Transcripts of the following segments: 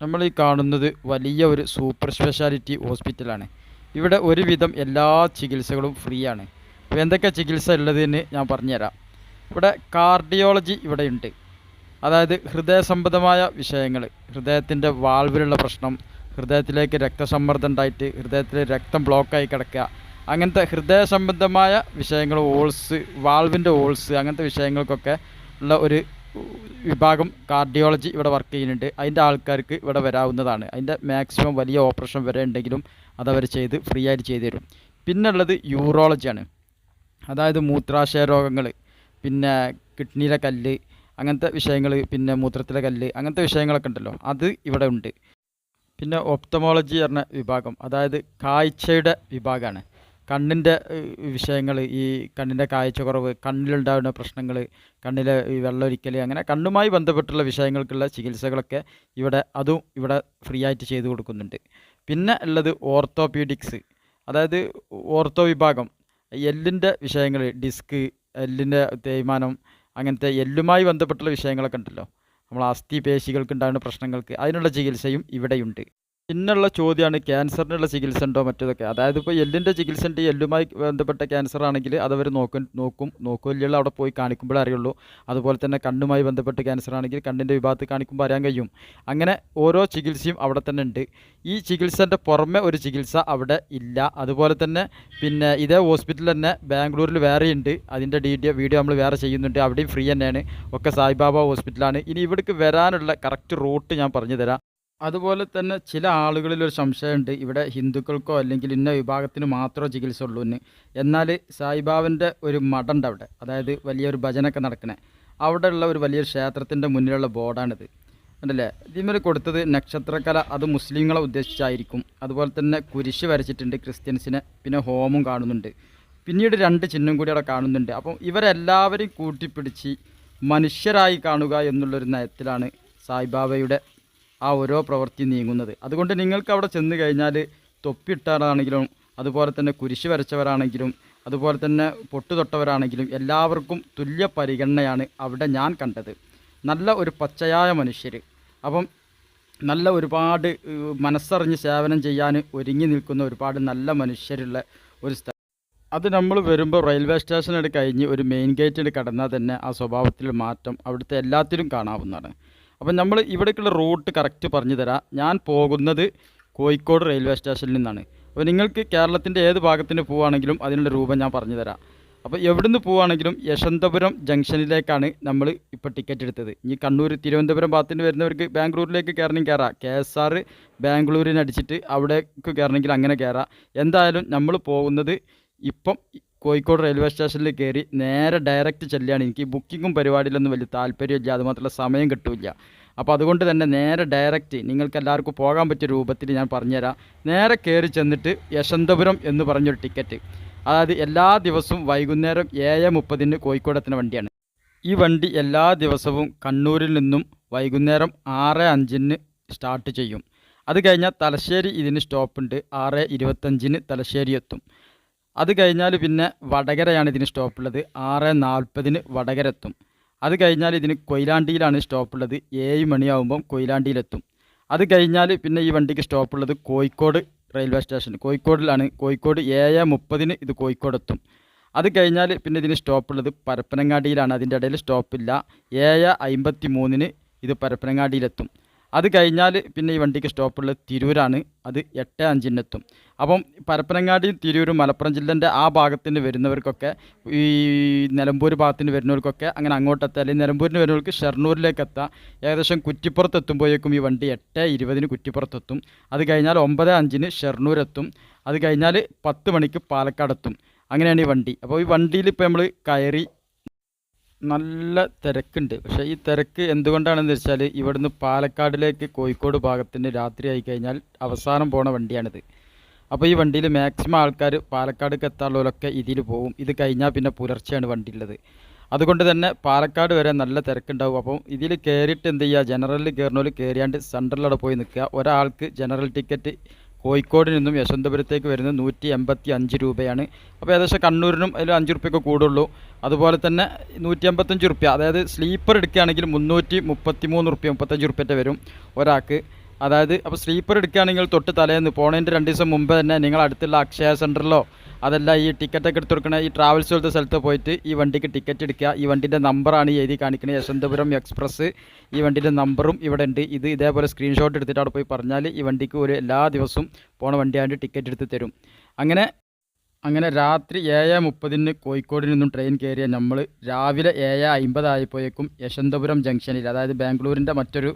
നമ്മൾ ഈ കാണുന്നത് വലിയ ഒരു സൂപ്പർ സ്പെഷ്യാലിറ്റി ഹോസ്പിറ്റലാണ് ഇവിടെ ഒരുവിധം എല്ലാ ചികിത്സകളും ഫ്രീ ആണ്. അപ്പോൾ എന്തൊക്കെ ചികിത്സ ഉള്ളതെന്ന് ഞാൻ പറഞ്ഞുതരാം. ഇവിടെ കാർഡിയോളജി ഇവിടെ ഉണ്ട്. അതായത് ഹൃദയ സംബന്ധമായ വിഷയങ്ങൾ ഹൃദയത്തിന്റെ വാൾവിലുള്ള പ്രശ്നം ഹൃദയത്തിലേക്ക് രക്തസമ്മർദ്ദം ഉണ്ടായിട്ട് ഹൃദയത്തിൽ രക്തം ബ്ലോക്കായി കിടക്കുക അങ്ങനത്തെ ഹൃദയ സംബന്ധമായ വിഷയങ്ങൾ ഓൾസ് വാൾവിന്റെ ഓൾസ് അങ്ങനത്തെ വിഷയങ്ങൾക്കൊക്കെ ഉള്ള ഒരു വിഭാഗം കാർഡിയോളജി ഇവിടെ വർക്ക് ചെയ്യുന്നുണ്ട്. അതിന്റെ ആൾക്കാർക്ക് ഇവിടെ വരാവുന്നതാണ്. അതിന്റെ മാക്സിമം വലിയ ഓപ്പറേഷൻ വരെ ഉണ്ടെങ്കിലും അതവർ ചെയ്ത് ഫ്രീ ആയിട്ട് ചെയ്തു തരും. പിന്നുള്ളത് യൂറോളജിയാണ് അതായത് മൂത്രാശയ രോഗങ്ങൾ പിന്നെ കിഡ്നിയിലെ കല്ല് അങ്ങനത്തെ വിഷയങ്ങൾ പിന്നെ മൂത്രത്തിലെ കല്ല് അങ്ങനത്തെ വിഷയങ്ങളൊക്കെ ഉണ്ടല്ലോ അത് ഇവിടെ ഉണ്ട്. പിന്നെ ഒപ്തമോളജി പറഞ്ഞ വിഭാഗം അതായത് കാഴ്ചയുടെ വിഭാഗമാണ്. കണ്ണിന്റെ വിഷയങ്ങൾ ഈ കണ്ണിന്റെ കാഴ്ചക്കുറവ് കണ്ണിലുണ്ടാകുന്ന പ്രശ്നങ്ങൾ കണ്ണിലെ ഈ വെള്ളമൊരിക്കൽ അങ്ങനെ കണ്ണുമായി ബന്ധപ്പെട്ടുള്ള വിഷയങ്ങൾക്കുള്ള ചികിത്സകളൊക്കെ ഇവിടെ അതും ഇവിടെ ഫ്രീ ആയിട്ട് ചെയ്തു കൊടുക്കുന്നുണ്ട്. പിന്നെ ഉള്ളത് ഓർത്തോപീഡിക്സ്. അതായത് ഓർത്തോ വിഭാഗം എല്ലിന്റെ വിഷയങ്ങൾ ഡിസ്ക് എല്ലിന്റെ തേയ്മാനം അങ്ങനത്തെ എല്ലുമായി ബന്ധപ്പെട്ടുള്ള വിഷയങ്ങളൊക്കെ ഉണ്ടല്ലോ. നമ്മൾ അസ്ഥി പേശികൾക്ക് ഉണ്ടാകുന്ന പ്രശ്നങ്ങൾക്ക് അതിനുള്ള ചികിത്സയും ഇവിടെയുണ്ട്. പിന്നുള്ള ചോദ്യമാണ് ക്യാൻസറിനുള്ള ചികിത്സ ഉണ്ടോ മറ്റേതൊക്കെ? അതായത് ഇപ്പോൾ എല്ലിന്റെ ചികിത്സ ഉണ്ട് എല്ലുമായി ബന്ധപ്പെട്ട ക്യാൻസർ ആണെങ്കിൽ അതവർ നോക്കും നോക്കും നോക്കില്ല അവിടെ പോയി കാണിക്കുമ്പോഴേ അറിയുള്ളൂ. അതുപോലെ തന്നെ കണ്ണുമായി ബന്ധപ്പെട്ട് ക്യാൻസർ ആണെങ്കിൽ കണ്ണിന്റെ വിഭാഗത്ത് കാണിക്കുമ്പോൾ അറിയാൻ കഴിയും. അങ്ങനെ ഓരോ ചികിത്സയും അവിടെ തന്നെ ഉണ്ട്. ഈ ചികിത്സന്റെ പുറമെ ഒരു ചികിത്സ അവിടെ ഇല്ല. അതുപോലെ തന്നെ പിന്നെ ഇതേ ഹോസ്പിറ്റൽ തന്നെ ബാംഗ്ലൂരിൽ വേറെയുണ്ട് അതിന്റെ ഡീറ്റെയിൽ വീഡിയോ നമ്മൾ വേറെ ചെയ്യുന്നുണ്ട്. അവിടെയും ഫ്രീ തന്നെയാണ്. ഒക്കെ സായിബാബ ഹോസ്പിറ്റലാണ്. ഇനി ഇവിടേക്ക് വരാനുള്ള കറക്റ്റ് റൂട്ട് ഞാൻ പറഞ്ഞു തരാം അതുപോലെ തന്നെ ചില ആളുകളിൽ ഒരു സംശയമുണ്ട്. ഇവിടെ ഹിന്ദുക്കൾക്കോ അല്ലെങ്കിൽ ഇന്ന വിഭാഗത്തിന് മാത്രമേ ചികിത്സ ഉള്ളൂ എന്ന്. എന്നാൽ സായിബാബന്റെ ഒരു മഠമുണ്ട് അവിടെ. അതായത് വലിയൊരു ഭജനൊക്കെ നടക്കണേ. അവിടെ ഉള്ള ഒരു വലിയൊരു ക്ഷേത്രത്തിന്റെ മുന്നിലുള്ള ബോർഡാണിത്. ഉണ്ടല്ലേ ഇതിമേൽ കൊടുത്തത് നക്ഷത്രകല അത് മുസ്ലിങ്ങളെ ഉദ്ദേശിച്ചായിരിക്കും. അതുപോലെ തന്നെ കുരിശ് വരച്ചിട്ടുണ്ട് ക്രിസ്ത്യൻസിനെ. പിന്നെ ഹോമും കാണുന്നുണ്ട്. പിന്നീട് രണ്ട് ചിഹ്നം കൂടി അവിടെ കാണുന്നുണ്ട്. അപ്പം ഇവരെല്ലാവരെയും കൂട്ടിപ്പിടിച്ച് മനുഷ്യരായി കാണുക എന്നുള്ളൊരു നയത്തിലാണ് സായിബാബയുടെ ആ ഓരോ പ്രവൃത്തി നീങ്ങുന്നത്. അതുകൊണ്ട് നിങ്ങൾക്ക് അവിടെ ചെന്ന് കഴിഞ്ഞാൽ തൊപ്പിയിട്ടാണെങ്കിലും അതുപോലെ തന്നെ കുരിശ് വരച്ചവരാണെങ്കിലും അതുപോലെ തന്നെ പൊട്ടു തൊട്ടവരാണെങ്കിലും എല്ലാവർക്കും തുല്യ പരിഗണനയാണ് അവിടെ ഞാൻ കണ്ടത്. നല്ല ഒരു പച്ചയായ മനുഷ്യർ അപ്പം നല്ല ഒരുപാട് മനസ്സറിഞ്ഞ് സേവനം ചെയ്യാൻ ഒരുങ്ങി നിൽക്കുന്ന ഒരുപാട് നല്ല മനുഷ്യരുള്ള ഒരു സ്ഥലം അത് നമ്മൾ വരുമ്പോൾ റെയിൽവേ സ്റ്റേഷനോട് കഴിഞ്ഞ് ഒരു മെയിൻ ഗേറ്റിൽ കടന്നാൽ തന്നെ ആ സ്വഭാവത്തിൽ മാറ്റം അവിടുത്തെ എല്ലാത്തിലും കാണാവുന്നതാണ്. അപ്പം നമ്മൾ ഇവിടേക്കുള്ള റൂട്ട് കറക്റ്റ് പറഞ്ഞു തരാം. ഞാൻ പോകുന്നത് കോഴിക്കോട് റെയിൽവേ സ്റ്റേഷനിൽ നിന്നാണ്. അപ്പോൾ നിങ്ങൾക്ക് കേരളത്തിന്റെ ഏത് ഭാഗത്തിന് പോവുകയാണെങ്കിലും അതിനുള്ള രൂപം ഞാൻ പറഞ്ഞു തരാം. അപ്പോൾ എവിടുന്ന് പോവുകയാണെങ്കിലും യശന്തപുരം ജംഗ്ഷനിലേക്കാണ് നമ്മൾ ഇപ്പോൾ ടിക്കറ്റ് എടുത്തത്. ഇനി കണ്ണൂർ തിരുവനന്തപുരം ഭാഗത്തിന് വരുന്നവർക്ക് ബാംഗ്ലൂരിലേക്ക് കയറണമെങ്കിൽ കയറാം. കെ എസ് ആർ ബാംഗ്ലൂരിനടിച്ചിട്ട് അവിടേക്ക് കയറണമെങ്കിൽ അങ്ങനെ കയറാം. എന്തായാലും നമ്മൾ പോകുന്നത് ഇപ്പം കോഴിക്കോട് റെയിൽവേ സ്റ്റേഷനിൽ കയറി നേരെ ഡയറക്റ്റ് ചെല്ലുകയാണ്. എനിക്ക് ബുക്കിങ്ങും പരിപാടിയിലൊന്നും വലിയ താല്പര്യമില്ല. അതുമാത്രമല്ല സമയം കിട്ടില്ല. അപ്പോൾ അതുകൊണ്ട് തന്നെ നേരെ ഡയറക്റ്റ് നിങ്ങൾക്ക് എല്ലാവർക്കും പോകാൻ പറ്റിയ രൂപത്തിൽ ഞാൻ പറഞ്ഞുതരാം. നേരെ കയറി ചെന്നിട്ട് യശന്തപുരം എന്ന് പറഞ്ഞൊരു ടിക്കറ്റ് അതായത് എല്ലാ ദിവസവും വൈകുന്നേരം ഏഴ് മുപ്പതിന് കോഴിക്കോടത്തിന് വണ്ടിയാണ്. ഈ വണ്ടി എല്ലാ ദിവസവും കണ്ണൂരിൽ നിന്നും വൈകുന്നേരം ആറ് അഞ്ചിന് സ്റ്റാർട്ട് ചെയ്യും. അത് കഴിഞ്ഞാൽ തലശ്ശേരി ഇതിന് സ്റ്റോപ്പുണ്ട് ആറ് ഇരുപത്തഞ്ചിന് തലശ്ശേരി എത്തും. അത് കഴിഞ്ഞാൽ പിന്നെ വടകരയാണ് ഇതിന് സ്റ്റോപ്പുള്ളത്. ആറ് നാൽപ്പതിന് വടകര എത്തും അത് കഴിഞ്ഞാൽ ഇതിന് കൊയിലാണ്ടിയിലാണ് സ്റ്റോപ്പുള്ളത്. ഏഴ് മണിയാവുമ്പം കൊയിലാണ്ടിയിലെത്തും. അത് കഴിഞ്ഞാൽ പിന്നെ ഈ വണ്ടിക്ക് സ്റ്റോപ്പുള്ളത് കോഴിക്കോട് റെയിൽവേ സ്റ്റേഷൻ. കോഴിക്കോടിലാണ്. കോഴിക്കോട് ഏഴ് മുപ്പതിന് ഇത് കോഴിക്കോടെത്തും. അത് കഴിഞ്ഞാൽ പിന്നെ ഇതിന് സ്റ്റോപ്പുള്ളത് പരപ്പനങ്ങാടിയിലാണ്. അതിന്റെ ഇടയിൽ സ്റ്റോപ്പില്ല. ഏഴ് അമ്പത്തി മൂന്നിന് ഇത് പരപ്പനങ്ങാടിയിലെത്തും. അത് കഴിഞ്ഞാൽ പിന്നെ ഈ വണ്ടിക്ക് സ്റ്റോപ്പുള്ളത് തിരൂരാണ്. അത് എട്ട് അഞ്ചിനെത്തും. അപ്പം പരപ്പനങ്ങാടിയും തിരൂരും മലപ്പുറം ജില്ലേന്റെ ആ ഭാഗത്തിന് വരുന്നവർക്കൊക്കെ ഈ നിലമ്പൂർ ഭാഗത്തിന് വരുന്നവർക്കൊക്കെ അങ്ങനെ അങ്ങോട്ടെത്താം. അല്ലെങ്കിൽ നിലമ്പൂരിന് വരുന്നവർക്ക് ഷെർണൂരിലേക്ക് എത്താം. ഏകദേശം കുറ്റിപ്പുറത്ത് എത്തുമ്പോഴേക്കും ഈ വണ്ടി എട്ട് ഇരുപതിന് കുറ്റിപ്പുറത്തെത്തും. അത് കഴിഞ്ഞാൽ ഒമ്പത് അഞ്ചിന് ഷെർണൂരെത്തും. അത് കഴിഞ്ഞാൽ പത്ത് മണിക്ക് പാലക്കാടെത്തും. അങ്ങനെയാണ് ഈ വണ്ടി. അപ്പോൾ ഈ വണ്ടിയിൽ ഇപ്പോൾ നമ്മൾ കയറി നല്ല തിരക്കുണ്ട്. പക്ഷേ ഈ തിരക്ക് എന്തുകൊണ്ടാണെന്ന് വെച്ചാൽ ഇവിടുന്ന് പാലക്കാടിലേക്ക് കോഴിക്കോട് ഭാഗത്തിന് രാത്രി ആയി കഴിഞ്ഞാൽ അവസാനം പോണ വണ്ടിയാണിത്. അപ്പോൾ ഈ വണ്ടിയിൽ മാക്സിമം ആൾക്കാർ പാലക്കാടേക്ക് എത്താനുള്ളവരൊക്കെ ഇതിൽ പോകും ഇത് കഴിഞ്ഞാൽ പിന്നെ പുലർച്ചെയാണ് വണ്ടി ഉള്ളത് അതുകൊണ്ട് തന്നെ പാലക്കാട് വരെ നല്ല തിരക്കുണ്ടാവും. അപ്പം ഇതിൽ കയറിയിട്ട് എന്ത് ചെയ്യുക ജനറലിൽ കയറുന്നവർ കയറിയാണ്ട് സെൻട്രലവിടെ പോയി നിൽക്കുക ഒരാൾക്ക് ജനറൽ ടിക്കറ്റ് കോഴിക്കോട് നിന്നും യശവന്തപുരത്തേക്ക് വരുന്നത് നൂറ്റി എൺപത്തി അഞ്ച് രൂപയാണ്. അപ്പോൾ ഏകദേശം കണ്ണൂരിനും അതിൽ അഞ്ച് റുപ്യൊക്കെ കൂടുള്ളൂ. അതുപോലെ തന്നെ നൂറ്റി എൺപത്തഞ്ച് റുപ്യ അതായത് സ്ലീപ്പർ എടുക്കുകയാണെങ്കിൽ മുന്നൂറ്റി മുപ്പത്തി മൂന്ന് റുപ്യ മുപ്പത്തഞ്ച് റുപ്യന്റെ വരും ഒരാൾക്ക്. അതായത് അപ്പോൾ സ്ലീപ്പർ എടുക്കുകയാണെങ്കിൽ തൊട്ട് തലേന്ന് പോണേന്റെ രണ്ട് ദിവസം മുമ്പ് തന്നെ നിങ്ങൾ അടുത്തുള്ള അക്ഷയ സെന്ററിലോ അതല്ല ഈ ടിക്കറ്റൊക്കെ എടുത്ത് കൊടുക്കണ ഈ ട്രാവൽസ് പോലത്തെ സ്ഥലത്ത് പോയിട്ട് ഈ വണ്ടിക്ക് ടിക്കറ്റ് എടുക്കുക. ഈ വണ്ടിന്റെ നമ്പറാണ് എഴുതി കാണിക്കുന്നത് യശന്തപുരം എക്സ്പ്രസ് ഈ വണ്ടിന്റെ നമ്പറും ഇവിടെ ഉണ്ട്. ഇത് ഇതേപോലെ സ്ക്രീൻഷോട്ട് എടുത്തിട്ട് അവിടെ പോയി പറഞ്ഞാൽ ഈ വണ്ടിക്ക് ഒരു എല്ലാ ദിവസവും പോണ വണ്ടിയായിട്ട് ടിക്കറ്റ് എടുത്ത് തരും. അങ്ങനെ അങ്ങനെ രാത്രി ഏഴ് മുപ്പതിന് കോഴിക്കോട് നിന്നും ട്രെയിൻ കയറിയ നമ്മൾ രാവിലെ ഏഴ് അമ്പതായപ്പോഴേക്കും യശന്തപുരം ജംഗ്ഷനിൽ അതായത് ബാംഗ്ലൂരിന്റെ മറ്റൊരു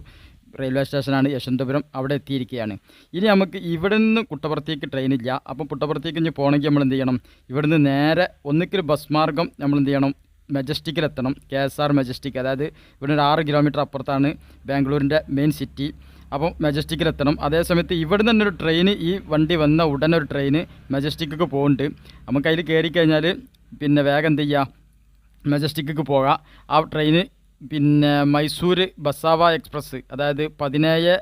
റെയിൽവേ സ്റ്റേഷനാണ് യശന്തപുരം അവിടെ എത്തിയിരിക്കുകയാണ്. ഇനി നമുക്ക് ഇവിടെ നിന്ന് കുട്ടപ്പുറത്തേക്ക് ട്രെയിനില്ല അപ്പം കുട്ടപ്പുറത്തേക്ക് ഇനി പോകണമെങ്കിൽ നമ്മൾ എന്ത് ചെയ്യണം? ഇവിടെ നിന്ന് നേരെ ഒന്നിക്കൽ ബസ് മാർഗം നമ്മൾ എന്ത് ചെയ്യണം? മെജസ്റ്റിക്കിലെത്തണം കെ എസ് ആർ മെജസ്റ്റിക് അതായത് ഇവിടെ ഒരു ആറ് കിലോമീറ്റർ അപ്പുറത്താണ് ബാംഗ്ലൂരിന്റെ മെയിൻ സിറ്റി അപ്പം മെജസ്റ്റിക്കിലെത്തണം അതേസമയത്ത് ഇവിടെ തന്നെ ഒരു ട്രെയിൻ ഈ വണ്ടി വന്ന ഉടനെ ഒരു ട്രെയിൻ മെജസ്റ്റിക്കൊക്കെ പോകുന്നുണ്ട് നമുക്ക് അതിൽ കയറി കഴിഞ്ഞാൽ പിന്നെ വേഗം എന്ത് ചെയ്യുക? മെജസ്റ്റിക്കൊക്കെ പോകാം. ആ ട്രെയിന് പിന്നെ മൈസൂർ ബസാവ എക്സ്പ്രസ് അതായത് പതിനേഴ്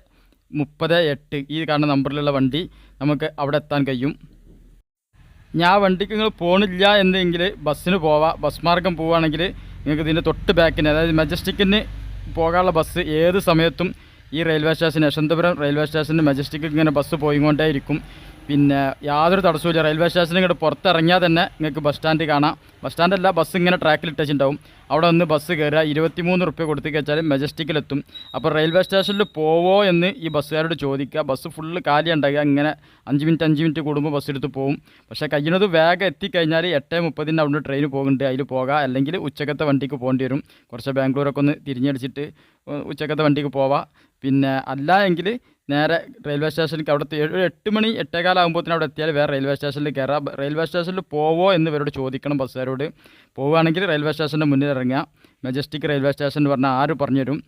മുപ്പത് എട്ട് ഈ കാണുന്ന നമ്പറിലുള്ള വണ്ടി നമുക്ക് അവിടെ എത്താൻ കഴിയും. ഞാൻ വണ്ടിക്ക് നിങ്ങൾ പോണില്ല എന്നെങ്കിൽ ബസ്സിന് പോവാം. ബസ് മാർഗം പോവുകയാണെങ്കിൽ നിങ്ങൾക്ക് ഇതിന്റെ തൊട്ട് ബാക്കിന് അതായത് മെജസ്റ്റിക്കിന് പോകാനുള്ള ബസ് ഏത് സമയത്തും ഈ റെയിൽവേ സ്റ്റേഷൻ യശന്തപുരം റെയിൽവേ സ്റ്റേഷന്റെ മജസ്റ്റിക്ക് ഇങ്ങനെ ബസ് പോയിക്കൊണ്ടേയിരിക്കും. പിന്നെ യാതൊരു തടസ്സമില്ല റെയിൽവേ സ്റ്റേഷനിൽ ഇങ്ങോട്ട് പുറത്തിറങ്ങിയാൽ തന്നെ നിങ്ങൾക്ക് ബസ് സ്റ്റാൻഡ് കാണാം. ബസ് സ്റ്റാൻഡല്ല ബസ് ഇങ്ങനെ ട്രാക്കിൽ ഇട്ടുണ്ടാവും അവിടെ ഒന്ന് ബസ് കയറുക ഇരുപത്തി മൂന്ന് റുപ്യ കൊടുത്ത് വെച്ചാൽ മെജസ്റ്റിക്കിലെത്തും അപ്പോൾ റെയിൽവേ സ്റ്റേഷനിൽ പോവോ എന്ന് ഈ ബസ്സുകാരോട് ചോദിക്കുക. ബസ് ഫുള്ള് കാലി ഉണ്ടാകുക ഇങ്ങനെ അഞ്ച് മിനിറ്റ് അഞ്ച് മിനിറ്റ് കൂടുമ്പോൾ ബസ് എടുത്ത് പോകും പക്ഷേ കഴിയുന്നത് വേഗം എത്തിക്കഴിഞ്ഞാൽ എട്ട് മുപ്പതിന് അവിടെ ട്രെയിൻ പോകുന്നുണ്ട്. അതിൽ പോകാം. അല്ലെങ്കിൽ ഉച്ചക്കത്തെ വണ്ടിക്ക് പോകേണ്ടി വരും. കുറച്ച് ബാംഗ്ലൂരൊക്കെ ഒന്ന് തിരിഞ്ഞടിച്ചിട്ട് ഉച്ചക്കത്തെ വണ്ടിക്ക് പോവാം. പിന്നെ അല്ല എങ്കിൽ നേരെ റെയിൽവേ സ്റ്റേഷനിലേക്ക് അവിടെ ഒരു എട്ട് മണി എട്ടേകാലാകുമ്പോഴത്തേനും അവിടെ എത്തിയാൽ വേറെ റെയിൽവേ സ്റ്റേഷനിൽ കയറാം. റെയിൽവേ സ്റ്റേഷനിൽ പോവോ എന്ന് ഇവരോട് ചോദിക്കണം ബസ്സുകാരോട്. പോവുകയാണെങ്കിൽ റെയിൽവേ സ്റ്റേഷന്റെ മുന്നിൽ ഇറങ്ങുക. മെജസ്റ്റിക് റെയിൽവേ സ്റ്റേഷൻ എന്ന് പറഞ്ഞാൽ ആര് പറഞ്ഞു തരും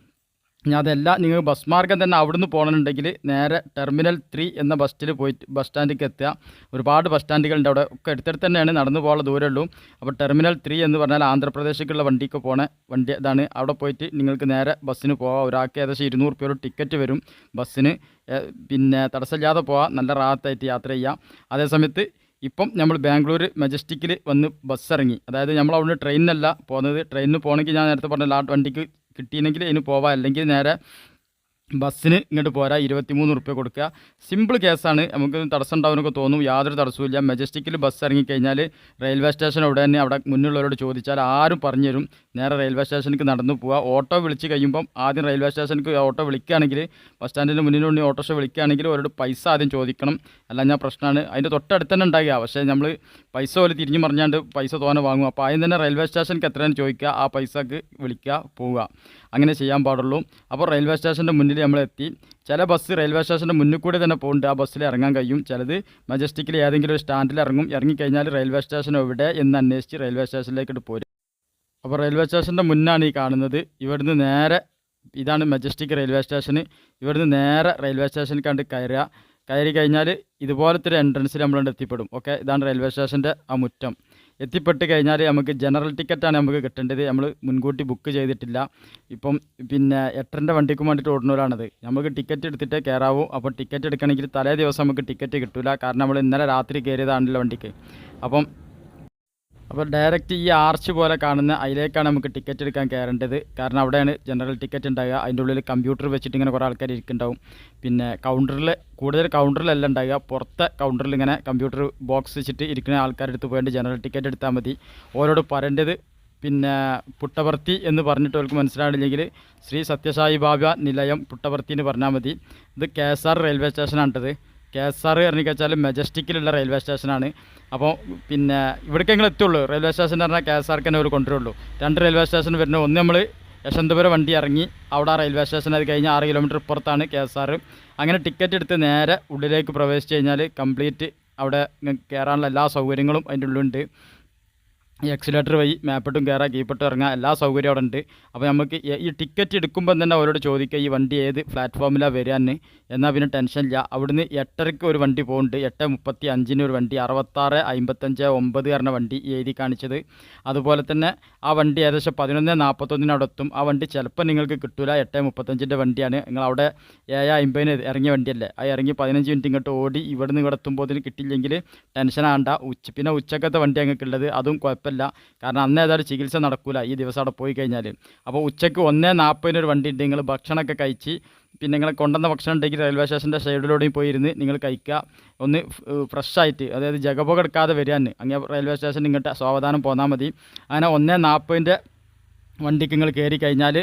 ഇനി അതല്ല നിങ്ങൾ ബസ് മാർഗം തന്നെ അവിടുന്ന് പോകണമെന്നുണ്ടെങ്കിൽ നേരെ ടെർമിനൽ ത്രീ എന്ന ബസ്സിൽ പോയിട്ട് ബസ് സ്റ്റാൻഡിലേക്ക് എത്തുക. ഒരുപാട് ബസ് സ്റ്റാൻഡുകളുണ്ട് അവിടെ. ഒക്കെ അടുത്തടുത്ത് തന്നെയാണ് നടന്നു പോകാനുള്ള ദൂരമുള്ളൂ. അപ്പോൾ ടെർമിനൽ ത്രീ എന്ന് പറഞ്ഞാൽ ആന്ധ്രാപ്രദേശിലേക്കുള്ള വണ്ടിക്ക് പോണ വണ്ടി അതാണ് അവിടെ പോയിട്ട് നിങ്ങൾക്ക് നേരെ ബസ്സിന് പോകാം. ഒരാൾക്ക് ഏകദേശം ഇരുന്നൂറ് രൂപ ടിക്കറ്റ് വരും ബസ്സിന് പിന്നെ തടസ്സമില്ലാതെ പോകാം. നല്ല റാത്തായിട്ട് യാത്ര ചെയ്യാം. അതേസമയത്ത് ഇപ്പം നമ്മൾ ബാംഗ്ലൂർ മെജസ്റ്റിക്കിൽ വന്ന് ബസ് ഇറങ്ങി. അതായത് നമ്മൾ അവിടുന്ന് ട്രെയിനിനല്ല പോകുന്നത്. ട്രെയിനിന് പോകണമെങ്കിൽ ഞാൻ നേരത്തെ പറഞ്ഞല്ലോ ആ വണ്ടിക്ക് കിട്ടിയെങ്കിൽ ഇതിന് പോവാം. അല്ലെങ്കിൽ നേരെ ബസ്സിന് ഇങ്ങോട്ട് പോരാ ഇരുപത്തിമൂന്ന് റുപ്യ കൊടുക്കുക. സിമ്പിൾ കേസാണ് നമുക്ക് തടസ്സം ഉണ്ടാവുന്നൊക്കെ തോന്നും. യാതൊരു തടസ്സവുമില്ല മെജസ്റ്റിക്കിൽ ബസ് ഇറങ്ങിക്കഴിഞ്ഞാൽ റെയിൽവേ സ്റ്റേഷൻ അവിടെ തന്നെ അവിടെ മുന്നിലുള്ളവരോട് ചോദിച്ചാൽ ആരും പറഞ്ഞു തരും. നേരെ റെയിൽവേ സ്റ്റേഷനിലേക്ക് നടന്നു പോവുക. ഓട്ടോ വിളിച്ച് കഴിയുമ്പം ആദ്യം റെയിൽവേ സ്റ്റേഷനിലേക്ക് ഓട്ടോ വിളിക്കുകയാണെങ്കിൽ ബസ് സ്റ്റാൻഡിന്റെ മുന്നിലുണ്ട് ഓട്ടോറിക്ഷ വിളിക്കുകയാണെങ്കിൽ അവരോട് പൈസ ആദ്യം ചോദിക്കണം. അല്ല ഞാൻ പ്രശ്നമാണ്. അതിന്റെ തൊട്ടടുത്ത് തന്നെ ഉണ്ടാകുക പക്ഷേ നമ്മൾ പൈസ പോലെ തിരിഞ്ഞു പറഞ്ഞാണ്ട് പൈസ തോനെ വാങ്ങും അപ്പോൾ ആദ്യം തന്നെ റെയിൽവേ സ്റ്റേഷനിലേക്ക് എത്രയാണ് ചോദിക്കുക? ആ പൈസക്ക് വിളിക്കുക പോവുക. അങ്ങനെ ചെയ്യാൻ പാടുള്ളൂ. അപ്പോൾ റെയിൽവേ സ്റ്റേഷന്റെ മുന്നിൽ നമ്മളെത്തി. ചില ബസ് റെയിൽവേ സ്റ്റേഷന്റെ മുന്നിൽ കൂടി തന്നെ പോകുന്നുണ്ട് ആ ബസ്സിൽ ഇറങ്ങാൻ കഴിയും. ചിലത് മജസ്റ്റിക്കിൽ ഏതെങ്കിലും ഒരു സ്റ്റാൻഡിൽ ഇറങ്ങും. ഇറങ്ങിക്കഴിഞ്ഞാൽ റെയിൽവേ സ്റ്റേഷൻ എവിടെ എന്ന് അന്വേഷിച്ച് റെയിൽവേ സ്റ്റേഷനിലേക്ക് പോരും. അപ്പോൾ റെയിൽവേ സ്റ്റേഷന്റെ മുന്നാണ് ഈ കാണുന്നത്. ഇവിടുന്ന് നേരെ ഇതാണ് മജസ്റ്റിക് റെയിൽവേ സ്റ്റേഷന് ഇവിടുന്ന് നേരെ റെയിൽവേ സ്റ്റേഷനിൽ കണ്ട് കയറുക. കയറി കഴിഞ്ഞാൽ ഇതുപോലത്തെ ഒരു എൻട്രൻസിൽ നമ്മളുണ്ട് എത്തിപ്പെടും. ഓക്കെ ഇതാണ് റെയിൽവേ സ്റ്റേഷന്റെ ആ മുറ്റം. എത്തിപ്പെട്ട് കഴിഞ്ഞാൽ നമുക്ക് ജനറൽ ടിക്കറ്റാണ് നമുക്ക് കിട്ടേണ്ടത്. നമ്മൾ മുൻകൂട്ടി ബുക്ക് ചെയ്തിട്ടില്ല. ഇപ്പം പിന്നെ എട്ടരന്റെ വണ്ടിക്ക് വേണ്ടിയിട്ട് ഓടുന്നവരാണത്. നമുക്ക് ടിക്കറ്റ് എടുത്തിട്ടേ കയറാവൂ അപ്പോൾ ടിക്കറ്റ് എടുക്കണമെങ്കിൽ തലേ ദിവസം നമുക്ക് ടിക്കറ്റ് കിട്ടില്ല കാരണം നമ്മൾ ഇന്നലെ രാത്രി കയറിയതാണല്ലോ വണ്ടിക്ക്. അപ്പം അപ്പോൾ ഡയറക്റ്റ് ഈ ആർച്ച് പോലെ കാണുന്ന അതിലേക്കാണ് നമുക്ക് ടിക്കറ്റ് എടുക്കാൻ കയറേണ്ടത്. കാരണം അവിടെയാണ് ജനറൽ ടിക്കറ്റ് ഉണ്ടാകുക അതിന്റെ ഉള്ളിൽ കമ്പ്യൂട്ടർ വെച്ചിട്ട് ഇങ്ങനെ കുറേ ആൾക്കാർ ഇരിക്കുന്നുണ്ടാവും. പിന്നെ കൗണ്ടറിൽ കൂടുതൽ കൗണ്ടറിലല്ല ഉണ്ടാകുക പുറത്തെ കൗണ്ടറിൽ ഇങ്ങനെ കമ്പ്യൂട്ടർ ബോക്സ് വെച്ചിട്ട് ഇരിക്കുന്ന ആൾക്കാരെടുത്ത് പോയിട്ട് ജനറൽ ടിക്കറ്റ് എടുത്താൽ മതി. ഓരോട് പറയേണ്ടത് പിന്നെ പുട്ടവർത്തി എന്ന് പറഞ്ഞിട്ട് അവർക്ക് മനസ്സിലാവില്ലെങ്കിൽ ശ്രീ സത്യസായി ബാബ നിലയം പുട്ടവർത്തി എന്ന് പറഞ്ഞാൽ മതി. ഇത് കെ എസ് ആർ റെയിൽവേ സ്റ്റേഷനാണിട്ടത് കെ എസ് ആർ പറഞ്ഞു വെച്ചാൽ മെജസ്റ്റിക്കിലുള്ള റെയിൽവേ സ്റ്റേഷനാണ്. അപ്പോൾ പിന്നെ ഇവിടേക്ക് ഞങ്ങൾ എത്തുള്ളൂ. റെയിൽവേ സ്റ്റേഷൻ എന്ന് പറഞ്ഞാൽ കെ എസ് ആർക്ക് തന്നെ ഒരു കൊണ്ടുവരുള്ളൂ. രണ്ട് റെയിൽവേ സ്റ്റേഷൻ വരുന്നത് ഒന്ന് നമ്മൾ യശന്തപുരം വണ്ടി ഇറങ്ങി അവിടെ ആ റെയിൽവേ സ്റ്റേഷൻ അത് കഴിഞ്ഞ് ആറ് കിലോമീറ്റർ ഇപ്പുറത്താണ് കെ എസ് ആർ. അങ്ങനെ ടിക്കറ്റ് എടുത്ത് നേരെ ഉള്ളിലേക്ക് പ്രവേശിച്ച് കഴിഞ്ഞാൽ കംപ്ലീറ്റ് അവിടെ കയറാനുള്ള എല്ലാ സൗകര്യങ്ങളും അതിന്റെ ഉള്ളിലുണ്ട്. ഈ എക്സിലേറ്റർ വഴി മാപ്പിട്ടും കയറാം കീപ്പിട്ടും ഇറങ്ങാം എല്ലാ സൗകര്യം അവിടെ ഉണ്ട്. അപ്പോൾ നമുക്ക് ഈ- ടിക്കറ്റ് എടുക്കുമ്പോൾ തന്നെ അവരോട് ചോദിക്കുക ഈ വണ്ടി ഏത് പ്ലാറ്റ്ഫോമിലാണ് വരാന്ന്? എന്നാൽ പിന്നെ ടെൻഷനില്ല അവിടുന്ന് എട്ടരയ്ക്ക് ഒരു വണ്ടി പോകുന്നുണ്ട്. എട്ട് മുപ്പത്തി അഞ്ചിന് ഒരു വണ്ടി അറുപത്താറ് അമ്പത്തഞ്ച് ഒമ്പത് പറഞ്ഞ വണ്ടി എഴുതി കാണിച്ചത്. അതുപോലെ തന്നെ ആ വണ്ടി ഏകദേശം പതിനൊന്ന് നാൽപ്പത്തൊന്നിന് അവിടെ എത്തും. ആ വണ്ടി ചിലപ്പോൾ നിങ്ങൾക്ക് കിട്ടില്ല എട്ട് മുപ്പത്തഞ്ചിന്റെ വണ്ടിയാണ്. നിങ്ങൾ അവിടെ ഏഴ് അമ്പതിന് ഇറങ്ങിയ വണ്ടിയല്ലേ? ആ ഇറങ്ങി പതിനഞ്ച് മിനിറ്റ് ഇങ്ങോട്ട് ഓടി ഇവിടുന്ന് ഇവിടെ എത്തുമ്പോൾ കിട്ടിയില്ലെങ്കിൽ ടെൻഷൻ ആണ്ട ഉച്ച പിന്നെ ഉച്ചക്കത്തെ വണ്ടി ഞങ്ങൾക്കുള്ളത്. അതും കുഴപ്പമില്ല. കുഴപ്പമില്ല കാരണം അന്ന് ഏതായാലും ചികിത്സ നടക്കില്ല ഈ ദിവസം അവിടെ പോയി കഴിഞ്ഞാൽ അപ്പോൾ ഉച്ചയ്ക്ക് ഒന്നേ നാൽപ്പതിന് ഒരു വണ്ടി ഉണ്ട് നിങ്ങൾ ഭക്ഷണമൊക്കെ കഴിച്ച് പിന്നെ നിങ്ങൾ കൊണ്ടുവന്ന ഭക്ഷണം ഉണ്ടെങ്കിൽ റെയിൽവേ സ്റ്റേഷന്റെ സൈഡിലൂടെയും പോയിരുന്ന് നിങ്ങൾ കഴിക്കുക. ഒന്ന് ഫ്രഷ് ആയിട്ട് അതായത് ജഗപുക എടുക്കാതെ വരികയാണ് അങ്ങനെ റെയിൽവേ സ്റ്റേഷൻ ഇങ്ങോട്ട് സാവധാനം പോന്നാൽ മതി. അങ്ങനെ ഒന്നേ നാൽപ്പതിന്റെ വണ്ടിക്ക് നിങ്ങൾ കയറി കഴിഞ്ഞാൽ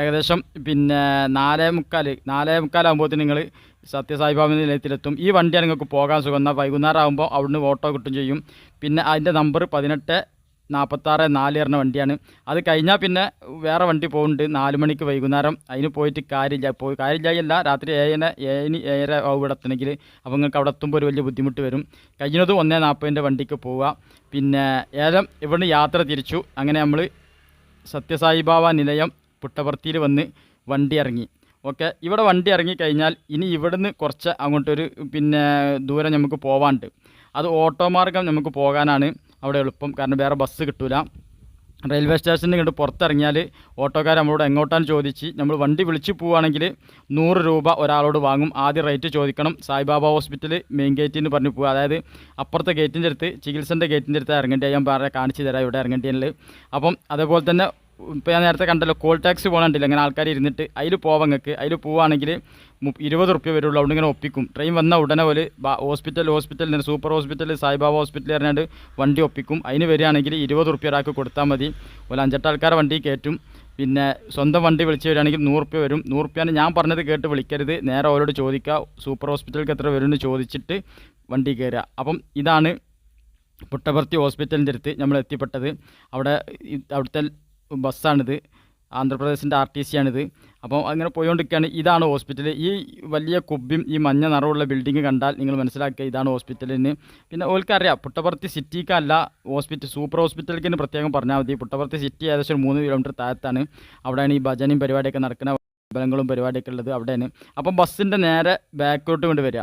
ഏകദേശം പിന്നെ നാലേ മുക്കാൽ നാലേ മുക്കാലാകുമ്പോഴത്തേന് നിങ്ങൾ സത്യസായിബാബ നിലയത്തിലെത്തും ഈ വണ്ടിയാണ് നിങ്ങൾക്ക് പോകാൻ സുഖം. എന്നാൽ വൈകുന്നേരം ആകുമ്പോൾ അവിടുന്ന് ഓട്ടോ കിട്ടും ചെയ്യും. പിന്നെ അതിന്റെ നമ്പർ പതിനെട്ട് നാൽപ്പത്താറ് നാല് പറഞ്ഞ വണ്ടിയാണ്. അത് കഴിഞ്ഞാൽ പിന്നെ വേറെ വണ്ടി പോകുന്നുണ്ട് നാല് മണിക്ക് വൈകുന്നേരം. അതിന് പോയിട്ട് കാര്യമില്ല. പോയി കാര്യമില്ല രാത്രി ഏഴിന് ഏഴിന് ഏഴര ആവും ഇവിടെ എത്തണമെങ്കിൽ അപ്പോൾ നിങ്ങൾക്ക് അവിടെ എത്തുമ്പോൾ ഒരു വലിയ ബുദ്ധിമുട്ട് വരും. കഴിഞ്ഞത് ഒന്നേ നാൽപ്പതിന്റെ വണ്ടിക്ക് പോവുക. പിന്നെ ഏലം ഇവിടുന്ന് യാത്ര തിരിച്ചു. അങ്ങനെ നമ്മൾ സത്യസായിബാബ നിലയം പുട്ടപർത്തിയിൽ വന്ന് വണ്ടി ഇറങ്ങി. ഓക്കെ. ഇവിടെ വണ്ടി ഇറങ്ങി കഴിഞ്ഞാൽ ഇനി ഇവിടുന്ന് കുറച്ച് അങ്ങോട്ടൊരു പിന്നെ ദൂരം നമുക്ക് പോവാണ്ട്. അത് ഓട്ടോ മാർഗം നമുക്ക് പോകാനാണ്. അവിടെ എളുപ്പം. കാരണം വേറെ ബസ് കിട്ടില്ല റെയിൽവേ സ്റ്റേഷനിൽ ഇങ്ങോട്ട് പുറത്തിറങ്ങിയാൽ ഓട്ടോക്കാർ നമ്മളോട് എങ്ങോട്ടാണ് ചോദിച്ച്? നമ്മൾ വണ്ടി വിളിച്ച് പോവുകയാണെങ്കിൽ നൂറ് രൂപ ഒരാളോട് വാങ്ങും. ആദ്യം റേറ്റ് ചോദിക്കണം. സായിബാബ ഹോസ്പിറ്റൽ മെയിൻ ഗേറ്റിൽ നിന്ന് പറഞ്ഞു പോകുക അതായത് അപ്പുറത്തെ ഗേറ്റിന്റെ അടുത്ത് ചികിത്സന്റെ ഗേറ്റിന്റെ അടുത്ത് ഇറങ്ങേണ്ടി ഞാൻ പറയാം കാണിച്ചു തരാം ഇവിടെ ഇറങ്ങേണ്ടി അപ്പം അതേപോലെ തന്നെ ഇപ്പോൾ ഞാൻ നേരത്തെ കണ്ടല്ലോ കോൾ ടാക്സി പോകണുണ്ടല്ലോ ഇങ്ങനെ ആൾക്കാർ ഇരുന്നിട്ട്. അതിൽ പോവങ്ങൾക്ക് അതിൽ പോവുകയാണെങ്കിൽ ഇരുപത് റുപ്യ വരുള്ളൂ അവിടെ ഇങ്ങനെ ഒപ്പിക്കും. ട്രെയിൻ വന്ന ഉടനെ പോലെ ഹോസ്പിറ്റൽ ഹോസ്പിറ്റലിൽ നിന്ന് സൂപ്പർ ഹോസ്പിറ്റൽ സായിബാബ ഹോസ്പിറ്റലിൽ പറഞ്ഞാണ്ട് വണ്ടി ഒപ്പിക്കും. അതിന് വരികയാണെങ്കിൽ ഇരുപത് റുപ്യ ഒരാൾക്ക് കൊടുത്താൽ മതി. ഒരു അഞ്ചെട്ട് ആൾക്കാരെ വണ്ടി കയറ്റും. പിന്നെ സ്വന്തം വണ്ടി വിളിച്ച് വരികയാണെങ്കിൽ നൂറ് റുപ്യ വരും. നൂറ് റുപ്യാണ് ഞാൻ പറഞ്ഞത് കേട്ട് വിളിക്കരുത്. നേരെ അവരോട് ചോദിക്കുക സൂപ്പർ ഹോസ്പിറ്റലിലേക്ക് എത്ര വരും എന്ന് ചോദിച്ചിട്ട് വണ്ടി കയറുക. അപ്പം ഇതാണ് പുട്ടപർത്തി ഹോസ്പിറ്റലിന്റെ അടുത്ത് നമ്മൾ എത്തിപ്പെട്ടത്. അവിടെ അവിടുത്തെ ബസ്സാണിത്. ആന്ധ്രാപ്രദേശിന്റെ ആർ ടി സി ആണിത് അപ്പോൾ അങ്ങനെ പോയിക്കൊണ്ടിരിക്കുകയാണ് ഇതാണ് ഹോസ്പിറ്റൽ ഈ വലിയ കുബ്ബിയും ഈ മഞ്ഞ നിറമുള്ള ബിൽഡിംഗ് കണ്ടാൽ നിങ്ങൾ മനസ്സിലാക്കുക ഇതാണ് ഹോസ്പിറ്റലിന് പിന്നെ ഓൽക്കറിയാം പുട്ടപർത്തി സിറ്റിക്കല്ല ഹോസ്പിറ്റൽ. സൂപ്പർ ഹോസ്പിറ്റലിന് പ്രത്യേകം പറഞ്ഞാൽ മതി. പുട്ടപർത്തി സിറ്റി ഏകദേശം ഒരു മൂന്ന് കിലോമീറ്റർ താഴത്താണ്. അവിടെയാണ് ഈ ഭജനയും പരിപാടിയൊക്കെ നടക്കുന്ന അമ്പലങ്ങളും പരിപാടിയൊക്കെ ഉള്ളത് അവിടെയാണ്. അപ്പം ബസ്സിന്റെ നേരെ ബാക്കോട്ട് കൊണ്ട് വരിക.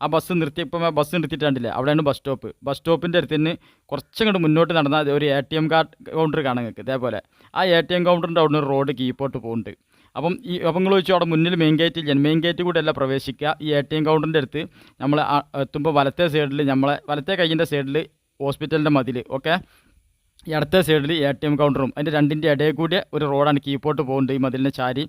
ആ ബസ് നിർത്തി ഇപ്പം ബസ് നിർത്തിയിട്ടാണ്ടില്ല അവിടെയാണ് ബസ് സ്റ്റോപ്പ്. ബസ് സ്റ്റോപ്പിന്റെ അടുത്ത് നിന്ന് കുറച്ചങ്ങോട്ട് മുന്നോട്ട് നടന്നാൽ ഒരു A T M card counter കാണാൻ നിങ്ങൾക്ക് ഇതേപോലെ. ആ എ ടി എം കൗണ്ടറിന്റെ അവിടെ നിന്ന് റോഡ് കീപ്പോട്ട് പോകുന്നുണ്ട് അപ്പം ഈ അപ്പം നിങ്ങൾ ചോദിച്ചു അവിടെ മുന്നിൽ മെയിൻ ഗേറ്റ് ഇല്ല. മെയിൻ ഗേറ്റ് കൂടെ അല്ല പ്രവേശിക്കുക. ഈ എ ടി എം കൗണ്ടറിന്റെ അടുത്ത് നമ്മൾ എത്തുമ്പോൾ വലത്തെ സൈഡിൽ നമ്മളെ വലത്തെ കൈയിന്റെ സൈഡിൽ ഹോസ്പിറ്റലിന്റെ മതിൽ. ഓക്കെ ഈ അടുത്ത സൈഡിൽ എ ടി എം കൗണ്ടറും അതിന്റെ രണ്ടിന്റെ ഇടയിൽ കൂടിയ ഒരു റോഡാണ് കീപ്പോട്ട് പോകുന്നത് ഈ മതിലിന്റെ ചാരി.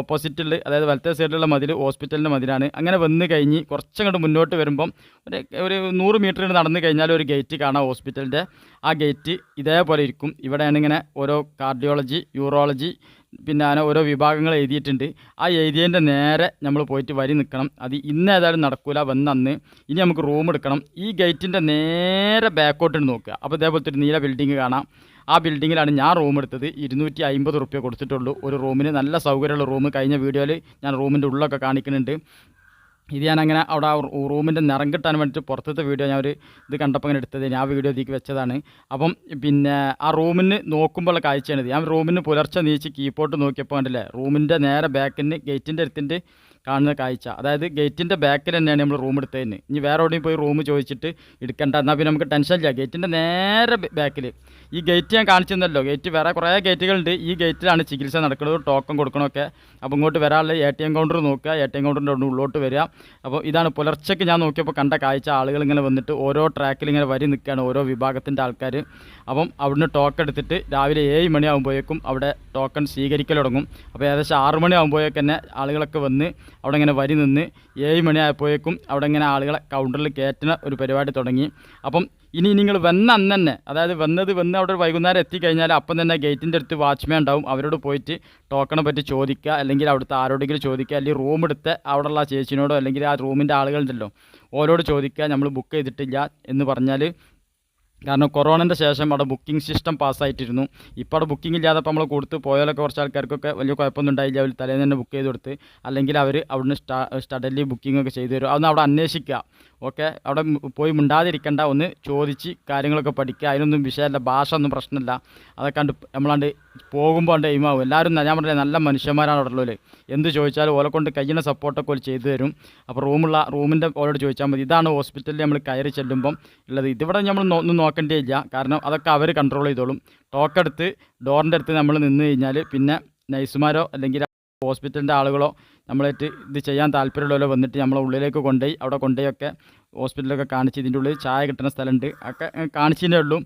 ഓപ്പോസിറ്റിൽ അതായത് വലത്തെ സൈഡിലുള്ള മതിൽ ഹോസ്പിറ്റലിന്റെ മതിലാണ്. അങ്ങനെ വന്ന് കഴിഞ്ഞ് കുറച്ചങ്ങോട്ട് മുന്നോട്ട് വരുമ്പം ഒരു ഒരു നൂറ് മീറ്റർ നടന്നു കഴിഞ്ഞാൽ ഒരു ഗേറ്റ് കാണാം ഹോസ്പിറ്റലിന്റെ ആ ഗേറ്റ് ഇതേപോലെ ഇരിക്കും. ഇവിടെയാണ് ഇങ്ങനെ ഓരോ കാർഡിയോളജി യൂറോളജി പിന്നെ അങ്ങനെ ഓരോ വിഭാഗങ്ങൾ എഴുതിയിട്ടുണ്ട്. ആ എഴുതിയതിന്റെ നേരെ നമ്മൾ പോയിട്ട് വരി നിൽക്കണം. അത് ഇന്ന് ഏതായാലും നടക്കൂല വന്നന്ന്. ഇനി നമുക്ക് റൂം എടുക്കണം. ഈ ഗേറ്റിന്റെ നേരെ ബാക്കോട്ട് നോക്കുക. അപ്പോൾ ഇതേപോലത്തെ ഒരു നീല ബിൽഡിങ് കാണാം. ആ ബിൽഡിങ്ങിലാണ് ഞാൻ റൂം എടുത്തത്. ഇരുന്നൂറ്റി അമ്പത് റുപ്യ കൊടുത്തിട്ടുള്ളൂ. ഒരു റൂമിന് നല്ല സൗകര്യമുള്ള റൂം കഴിഞ്ഞ വീഡിയോയിൽ ഞാൻ റൂമിന്റെ ഉള്ളൊക്കെ കാണിക്കുന്നുണ്ട്. ഇത് ഞാൻ അങ്ങനെ അവിടെ ആ റൂമിന്റെ നിറം കിട്ടാൻ വേണ്ടിയിട്ട് പുറത്തത്തെ വീഡിയോ ഞാൻ ഒരു ഇത് കണ്ടപ്പോൾ അങ്ങനെ എടുത്തത്. ഞാൻ ആ വീഡിയോ ഇതിലേക്ക് വെച്ചതാണ്. അപ്പം പിന്നെ ആ റൂമിന് നോക്കുമ്പോഴുള്ള കാഴ്ചയാണ് ഞാൻ റൂമിന് പുലർച്ചെ നീച്ച് കീപ്പോട്ട് നോക്കിയപ്പോൾ കണ്ടില്ലേ? റൂമിന്റെ നേരെ ബാക്കിന് ഗേറ്റിന്റെ അടുത്തിന്റെ കാണുന്ന കാഴ്ച. അതായത് ഗേറ്റിന്റെ ബാക്കിൽ തന്നെയാണ് നമ്മൾ റൂം എടുത്തതിന് ഇനി വേറെ എവിടെയും പോയി റൂം ചോദിച്ചിട്ട് എടുക്കേണ്ട. എന്നാൽ പിന്നെ നമുക്ക് ടെൻഷൻ ഇല്ല ഗേറ്റിന്റെ നേരെ ബാക്കിൽ ഈ ഗേറ്റ് ഞാൻ കാണിച്ചിരുന്നല്ലോ ഗേറ്റ് വേറെ കുറേ ഗേറ്റുകളുണ്ട് ഈ ഗേറ്റിലാണ് ചികിത്സ നടക്കുന്നത് ടോക്കൺ കൊടുക്കണമൊക്കെ അപ്പോൾ ഇങ്ങോട്ട് വരാനുള്ള എ ടി എം കൗണ്ടർ നോക്കുക. എ ടി എം കൗണ്ടറിന്റെ അവിടെ ഉള്ളോട്ട് വരിക. അപ്പോൾ ഇതാണ് പുലർച്ചയ്ക്ക് ഞാൻ നോക്കിയപ്പോൾ കണ്ട കാഴ്ച. ആളുകൾ ഇങ്ങനെ വന്നിട്ട് ഓരോ ട്രാക്കിൽ ഇങ്ങനെ വരി നിൽക്കുകയാണ് ഓരോ വിഭാഗത്തിന്റെ ആൾക്കാർ. അപ്പം അവിടുന്ന് ടോക്കൺ എടുത്തിട്ട് രാവിലെ ഏഴ് മണിയാകുമ്പോഴേക്കും അവിടെ ടോക്കൺ സ്വീകരിക്കൽ തുടങ്ങും. അപ്പോൾ ഏകദേശം ആറ് മണിയാകുമ്പോഴേക്കും തന്നെ ആളുകളൊക്കെ വന്ന് അവിടെ ഇങ്ങനെ വരി നിന്ന് ഏഴ് മണിയായപ്പോഴേക്കും അവിടെ ഇങ്ങനെ ആളുകളെ കൗണ്ടറിൽ കയറ്റുന്ന ഒരു പരിപാടി തുടങ്ങി. അപ്പം ഇനി നിങ്ങൾ വന്ന അന്ന് തന്നെ അതായത് വന്നത് വന്ന് അവിടെ വൈകുന്നേരം എത്തിക്കഴിഞ്ഞാൽ അപ്പം തന്നെ ഗേറ്റിന്റെ അടുത്ത് വാച്ച്മാൻ ഉണ്ടാവും. അവരോട് പോയിട്ട് ടോക്കണെ പറ്റി ചോദിക്കുക അല്ലെങ്കിൽ അവിടുത്തെ ആരോടെങ്കിലും ചോദിക്കുക അല്ലെങ്കിൽ റൂം എടുത്ത് അവിടെയുള്ള ചേച്ചിനോടോ അല്ലെങ്കിൽ ആ റൂമിന്റെ ആളുകളുണ്ടല്ലോ ഓരോട് ചോദിക്കുക നമ്മൾ ബുക്ക് ചെയ്തിട്ടില്ല എന്ന് പറഞ്ഞാൽ കാരണം കൊറോണന്റെ ശേഷം അവിടെ ബുക്കിംഗ് സിസ്റ്റം പാസ്സായിട്ടിരുന്നു. ഇപ്പോൾ അവിടെ ബുക്കിംഗ് ഇല്ലാതെ നമ്മൾ കൊടുത്ത് പോയാലൊക്കെ കുറച്ച് ആൾക്കാർക്കൊക്കെ വലിയ കുഴപ്പമൊന്നും ഉണ്ടായില്ല അവർ തലേന്ന് തന്നെ ബുക്ക് ചെയ്ത് കൊടുത്ത് അല്ലെങ്കിൽ അവർ അവിടുന്ന് സ്റ്റാ സ്റ്റഡലി ബുക്കിംഗ് ഒക്കെ ചെയ്തു തരും. അതൊന്ന് അവിടെ അന്വേഷിക്കുക. ഓക്കെ അവിടെ പോയി മിണ്ടാതിരിക്കണ്ട. ഒന്ന് ചോദിച്ച് കാര്യങ്ങളൊക്കെ പഠിക്കുക അതിനൊന്നും വിഷയമല്ല. ഭാഷ ഒന്നും പ്രശ്നമില്ല. അതൊക്കെ കണ്ട് നമ്മളാണ്ട് പോകുമ്പോൾ ഉണ്ട് എയിമാവും എല്ലാവരും ഞാൻ പറഞ്ഞില്ലേ നല്ല മനുഷ്യന്മാരാണ് അവിടെ ഉള്ളത് എന്ത് ചോദിച്ചാലും ഓലെ കൊണ്ട് കഴിയുന്ന സപ്പോർട്ടൊക്കെ ഒരു ചെയ്തു തരും. അപ്പോൾ റൂമുള്ള റൂമിന്റെ ഓരോട് ചോദിച്ചാൽ മതി. ഇതാണ് ഹോസ്പിറ്റലിൽ നമ്മൾ കയറി ചെല്ലുമ്പം ഉള്ളത് ഇതിവിടെ നമ്മൾ ഒന്നും ഇല്ല കാരണം അതൊക്കെ അവർ കൺട്രോൾ ചെയ്തോളും. ടോക്കെടുത്ത് ഡോറിന്റെ അടുത്ത് നമ്മൾ നിന്ന് കഴിഞ്ഞാൽ പിന്നെ നഴ്സുമാരോ അല്ലെങ്കിൽ ഹോസ്പിറ്റലിന്റെ ആളുകളോ നമ്മളായിട്ട് ഇത് ചെയ്യാൻ താല്പര്യമുള്ളവരോ വന്നിട്ട് നമ്മളെ ഉള്ളിലേക്ക് കൊണ്ടുപോയി അവിടെ കൊണ്ടുപോയി ഒക്കെ ഹോസ്പിറ്റലൊക്കെ കാണിച്ച് ഇതിന്റെ ഉള്ളിൽ ചായ കിട്ടുന്ന സ്ഥലമുണ്ട്. ഒക്കെ കാണിച്ചതിന്റെ ഉള്ളൂ.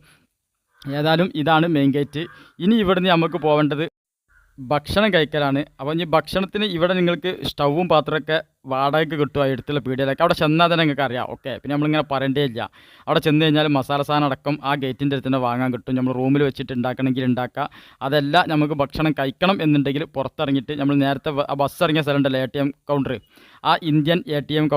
ഏതായാലും ഇതാണ് മെയിൻ ഗേറ്റ്. ഇനി ഇവിടുന്ന് നമുക്ക് പോകേണ്ടത് ഭക്ഷണം കഴിക്കലാണ്. അപ്പോൾ ഈ ഭക്ഷണത്തിന് ഇവിടെ നിങ്ങൾക്ക് സ്റ്റൗവും പാത്രമൊക്കെ വാടകയ്ക്ക് കിട്ടുക അടുത്തുള്ള പീടികയിലൊക്കെ. അവിടെ ചെന്നാൽ തന്നെ നിങ്ങൾക്ക് അറിയാം. ഓക്കെ. പിന്നെ നമ്മളിങ്ങനെ പറയേണ്ടേ ഇല്ല. അവിടെ ചെന്ന് കഴിഞ്ഞാൽ മസാല സാധനം അടക്കം ആ ഗേറ്റിന്റെ അടുത്ത് തന്നെ വാങ്ങാൻ കിട്ടും. നമ്മൾ റൂമിൽ വെച്ചിട്ട് ഉണ്ടാക്കണമെങ്കിൽ ഉണ്ടാക്കുക അതല്ല നമുക്ക് ഭക്ഷണം കഴിക്കണം എന്നുണ്ടെങ്കിൽ പുറത്തിറങ്ങിയിട്ട് നമ്മൾ നേരത്തെ ബസ് ഇറങ്ങിയ സ്ഥലമുണ്ടല്ലോ എ ടി എം കൗണ്ടർ ആ ഇന്ത്യൻ എ ടി എം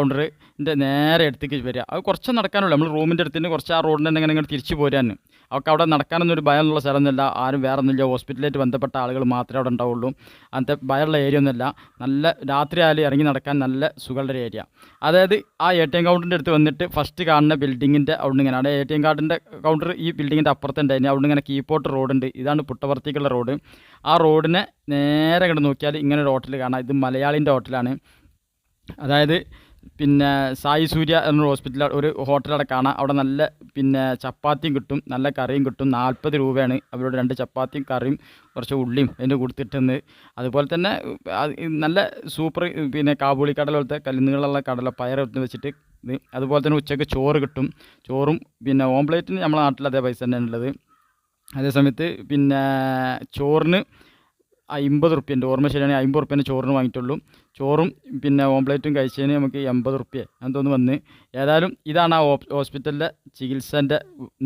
കൗണ്ടറിന്റെ നേരെ അടുത്തേക്ക് വരിക. അത് കുറച്ച് നടക്കാനുള്ളൂ. നമ്മൾ റൂമിന്റെ അടുത്ത് നിന്ന് കുറച്ച് ആ റോഡിൽ തന്നെ ഇങ്ങനെ തിരിച്ചു പോരാൻ. അവർക്ക് അവിടെ നടക്കാനൊന്നും ഒരു ഭയമുള്ള സ്ഥലമൊന്നുമില്ല. ആരും വേറെ ഒന്നുമില്ല ഹോസ്പിറ്റലായിട്ട് ബന്ധപ്പെട്ട ആളുകൾ മാത്രമേ അവിടെ ഉണ്ടാവുള്ളൂ. അങ്ങനത്തെ ഭയമുള്ള ഏരിയ ഒന്നുമില്ല. നല്ല രാത്രി ആയാലും ഇറങ്ങി നടക്കാൻ നല്ല സുഖമുള്ള ഒരു ഏരിയ അതായത് ആ എ ടി എം കൗണ്ടറിന്റെ അടുത്ത് വന്നിട്ട് ഫസ്റ്റ് കാണുന്ന ബിൽഡിങ്ങിന്റെ അവിടെ ഇങ്ങനെ. അവിടെ എ ടി എം കാർഡിന്റെ കൗണ്ടർ ഈ ബിൽഡിങ്ങിന്റെ അപ്പുറത്തുണ്ടായിരുന്നു അവിടെ ഇങ്ങനെ കീപ്പോട്ട് റോഡുണ്ട് ഇതാണ് പുട്ടപുറത്തേക്കുള്ള റോഡ് ആ റോഡിനെ നേരെ കണ്ട് നോക്കിയാൽ ഇങ്ങനെ ഒരു ഹോട്ടൽ കാണാം. ഇത് മലയാളിന്റെ ഹോട്ടലാണ് അതായത് പിന്നെ സായി സൂര്യ എന്നൊരു ഹോസ്പിറ്റൽ ഒരു ഹോട്ടലവിടെ കാണാം. അവിടെ നല്ല പിന്നെ ചപ്പാത്തിയും കിട്ടും നല്ല കറിയും കിട്ടും. നാൽപ്പത് രൂപയാണ് അവരോട് രണ്ട് ചപ്പാത്തിയും കറിയും കുറച്ച് ഉള്ളിയും അതിന്റെ കൊടുത്തിട്ടെന്ന്. അതുപോലെ തന്നെ നല്ല സൂപ്പർ പിന്നെ കാബൂളി കടല പോലത്തെ കല്ലുന്നുകളുള്ള കടല പയർ വെച്ചിട്ട് ഇത് അതുപോലെ തന്നെ ഉച്ചയ്ക്ക് ചോറ് കിട്ടും. ചോറും പിന്നെ ഓംപ്ലേറ്റിന് നമ്മളെ നാട്ടിൽ അതേ പൈസ തന്നെയാണ് ഉള്ളത് അതേ സമയത്ത് പിന്നെ ചോറിന് അമ്പത് റുപ്യന്റെ ഓർമ്മ ശരിയാണെങ്കിൽ അമ്പത് റുപ്യേന്റെ ചോറിന് വാങ്ങിയിട്ടുള്ളൂ. ചോറും പിന്നെ ഓംപ്ലേറ്റും കഴിച്ചതിന് നമുക്ക് എൺപത് റുപ്യ എന്തോന്ന് വന്ന്. ഏതായാലും ഇതാണ് ആ ഹോസ്പിറ്റലിലെ ചികിത്സേന്റെ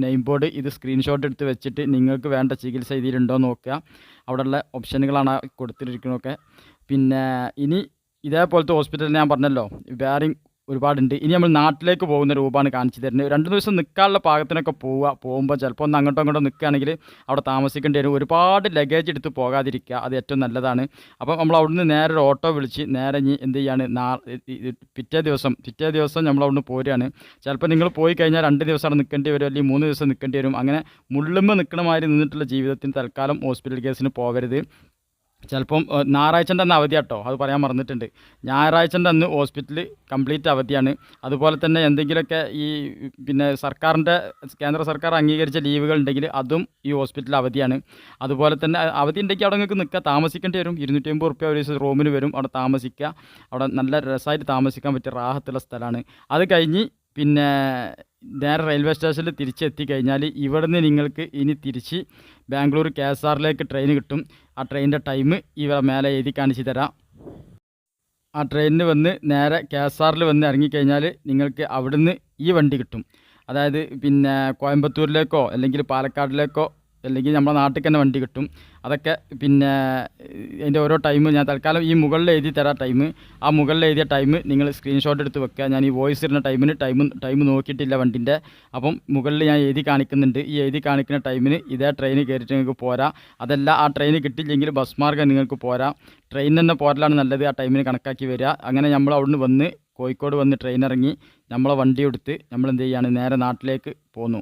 നെയിം ബോർഡ്. ഇത് സ്ക്രീൻഷോട്ട് എടുത്ത് വെച്ചിട്ട് നിങ്ങൾക്ക് വേണ്ട ചികിത്സ ഇതിലുണ്ടോ നോക്കുക. അവിടെയുള്ള ഓപ്ഷനുകളാണ് കൊടുത്തിരിക്കുന്നതൊക്കെ. പിന്നെ ഇനി ഇതേപോലത്തെ ഹോസ്പിറ്റൽ ഞാൻ പറഞ്ഞല്ലോ വേറെയും ഒരുപാടുണ്ട്. ഇനി നമ്മൾ നാട്ടിലേക്ക് പോകുന്ന രൂപമാണ് കാണിച്ചു തരുന്നത്. രണ്ട് ദിവസം നിൽക്കാനുള്ള പാകത്തിനൊക്കെ പോവുക പോകുമ്പോൾ ചിലപ്പോൾ ഒന്ന് അങ്ങോട്ടും അങ്ങോട്ടും നിൽക്കുകയാണെങ്കിൽ അവിടെ താമസിക്കേണ്ടി വരും. ഒരുപാട് ലഗേജ് എടുത്ത് പോകാതിരിക്കുക അത് ഏറ്റവും നല്ലതാണ്. അപ്പം നമ്മൾ അവിടുന്ന് നേരെ ഒരു ഓട്ടോ വിളിച്ച് നേരെ ഇനി എന്ത് ചെയ്യാണ്? പിറ്റേ ദിവസം പിറ്റേ ദിവസം നമ്മൾ അവിടുന്ന് പോരുകയാണ്. ചിലപ്പോൾ നിങ്ങൾ പോയി കഴിഞ്ഞാൽ രണ്ട് ദിവസം അവിടെ നിൽക്കേണ്ടി വരും അല്ലെങ്കിൽ മൂന്ന് ദിവസം നിൽക്കേണ്ടി വരും. അങ്ങനെ മുള്ളുമ്പോൾ നിൽക്കണമാതിരി നിന്നിട്ടുള്ള ജീവിതത്തിന് തൽക്കാലം ഹോസ്പിറ്റൽ കേസിന് പോകരുത്. ചിലപ്പം ഞായറാഴ്ചന്റെ അന്ന് അവധി കേട്ടോ അത് പറയാൻ മറന്നിട്ടുണ്ട്. ഞായറാഴ്ചന്റെ അന്ന് ഹോസ്പിറ്റൽ കംപ്ലീറ്റ് അവധിയാണ്. അതുപോലെ തന്നെ എന്തെങ്കിലുമൊക്കെ ഈ പിന്നെ സർക്കാരിന്റെ കേന്ദ്ര സർക്കാർ അംഗീകരിച്ച ലീവുകൾ ഉണ്ടെങ്കിൽ അതും ഈ ഹോസ്പിറ്റൽ അവധിയാണ്. അതുപോലെ തന്നെ അവധി ഉണ്ടെങ്കിൽ അവിടെ നിങ്ങൾക്ക് നിൽക്കുക താമസിക്കേണ്ടി വരും. ഇരുന്നൂറ്റി അമ്പത് റുപ്യ ഒരു ദിവസം റൂമിന് വരും അവിടെ താമസിക്കുക. അവിടെ നല്ല രസമായിട്ട് താമസിക്കാൻ പറ്റിയ റാഹത്തുള്ള സ്ഥലമാണ്. അത് കഴിഞ്ഞ് പിന്നെ നേരെ റെയിൽവേ സ്റ്റേഷനിൽ തിരിച്ചെത്തി കഴിഞ്ഞാൽ ഇവിടുന്ന് നിങ്ങൾക്ക് ഇനി തിരിച്ച് ബാംഗ്ലൂർ കെ എസ് ആറിലേക്ക് ട്രെയിൻ കിട്ടും. ആ ട്രെയിനിന്റെ ടൈം ഇവിടെ മേലെ എഴുതി കാണിച്ചു തരാം. ആ ട്രെയിനിന് വന്ന് നേരെ കെ എസ് ആറിൽ വന്ന് ഇറങ്ങിക്കഴിഞ്ഞാൽ നിങ്ങൾക്ക് അവിടുന്ന് ഈ വണ്ടി കിട്ടും. അതായത് പിന്നെ കോയമ്പത്തൂരിലേക്കോ അല്ലെങ്കിൽ പാലക്കാടിലേക്കോ അല്ലെങ്കിൽ നമ്മുടെ നാട്ടിൽ തന്നെ വണ്ടി കിട്ടും. അതൊക്കെ പിന്നെ അതിന്റെ ഓരോ ടൈം ഞാൻ തൽക്കാലം ഈ മുകളിൽ എഴുതി തരാം ടൈം ആ മുകളിൽ എഴുതിയ ടൈം നിങ്ങൾ സ്ക്രീൻഷോട്ട് എടുത്ത് വെക്കുക. ഞാൻ ഈ വോയിസ് ഇടുന്ന ടൈമിന് ടൈം ടൈം നോക്കിയിട്ടില്ല വണ്ടിന്റെ. അപ്പം മുകളിൽ ഞാൻ എഴുതി കാണിക്കുന്നുണ്ട്. ഈ എഴുതി കാണിക്കുന്ന ടൈമിന് ഇതേ ട്രെയിൻ കയറിയിട്ട് നിങ്ങൾക്ക് പോരാ. അതല്ല ആ ട്രെയിൻ കിട്ടിയില്ലെങ്കിൽ ബസ് മാർഗം നിങ്ങൾക്ക് പോരാ. ട്രെയിൻ തന്നെ പോരലാണ് നല്ലത്. ആ ടൈമിന് കണക്കാക്കി വരിക. അങ്ങനെ നമ്മൾ അവിടുന്ന് വന്ന് കോഴിക്കോട് വന്ന് ട്രെയിൻ ഇറങ്ങി നമ്മളെ വണ്ടി എടുത്ത് നമ്മൾ എന്ത് ചെയ്യാണ്? നേരെ നാട്ടിലേക്ക് പോന്നു.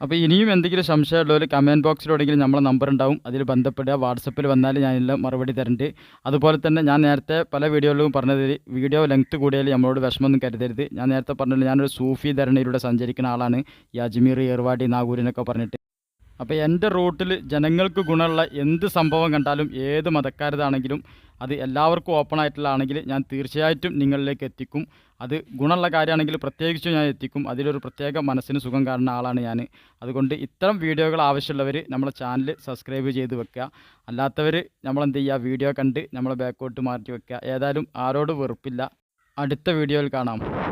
അപ്പോൾ ഇനിയും എന്തെങ്കിലും സംശയമുള്ളവർ കമന്റ് ബോക്സിലൂടെങ്കിലും നമ്മളെ നമ്പർ ഉണ്ടാവും. അതിൽ ബന്ധപ്പെടുക. വാട്സപ്പിൽ വന്നാൽ ഞാനെല്ലാം മറുപടി തരുന്നുണ്ട് അതുപോലെ തന്നെ ഞാൻ നേരത്തെ പല വീഡിയോകളിലും പറഞ്ഞത് വീഡിയോ ലെങ്ത് കൂടിയാൽ നമ്മളോട് വിഷമമൊന്നും കരുതരുത്. ഞാൻ നേരത്തെ പറഞ്ഞില്ല ഞാനൊരു സൂഫി ധരണിയിലൂടെ സഞ്ചരിക്കുന്ന ആളാണ്. ഈ അജ്മീർ ഏർവാടി നാഗൂരിനൊക്കെ പറഞ്ഞിട്ട്. അപ്പോൾ എന്റെ റൂട്ടിൽ ജനങ്ങൾക്ക് ഗുണമുള്ള എന്ത് സംഭവം കണ്ടാലും ഏത് മതക്കാരതാണെങ്കിലും അത് എല്ലാവർക്കും ഓപ്പൺ ആയിട്ടുള്ളതാണെങ്കിൽ ഞാൻ തീർച്ചയായിട്ടും നിങ്ങളിലേക്ക് എത്തിക്കും. അത് ഗുണമുള്ള കാര്യമാണെങ്കിൽ പ്രത്യേകിച്ച് ഞാൻ എത്തിക്കും. അതിലൊരു പ്രത്യേക മനസ്സിന് സുഖം കാണുന്ന ആളാണ് ഞാൻ. അതുകൊണ്ട് ഇത്തരം വീഡിയോകൾ ആവശ്യമുള്ളവർ നമ്മളെ ചാനൽ സബ്സ്ക്രൈബ് ചെയ്ത് വെക്കുക. അല്ലാത്തവർ നമ്മളെന്ത് ചെയ്യുക? വീഡിയോ കണ്ട് നമ്മളെ ബാക്കോട്ട് മാറ്റി വെക്കുക. ഏതായാലും ആരോട് വെറുപ്പില്ല. അടുത്ത വീഡിയോയിൽ കാണാം.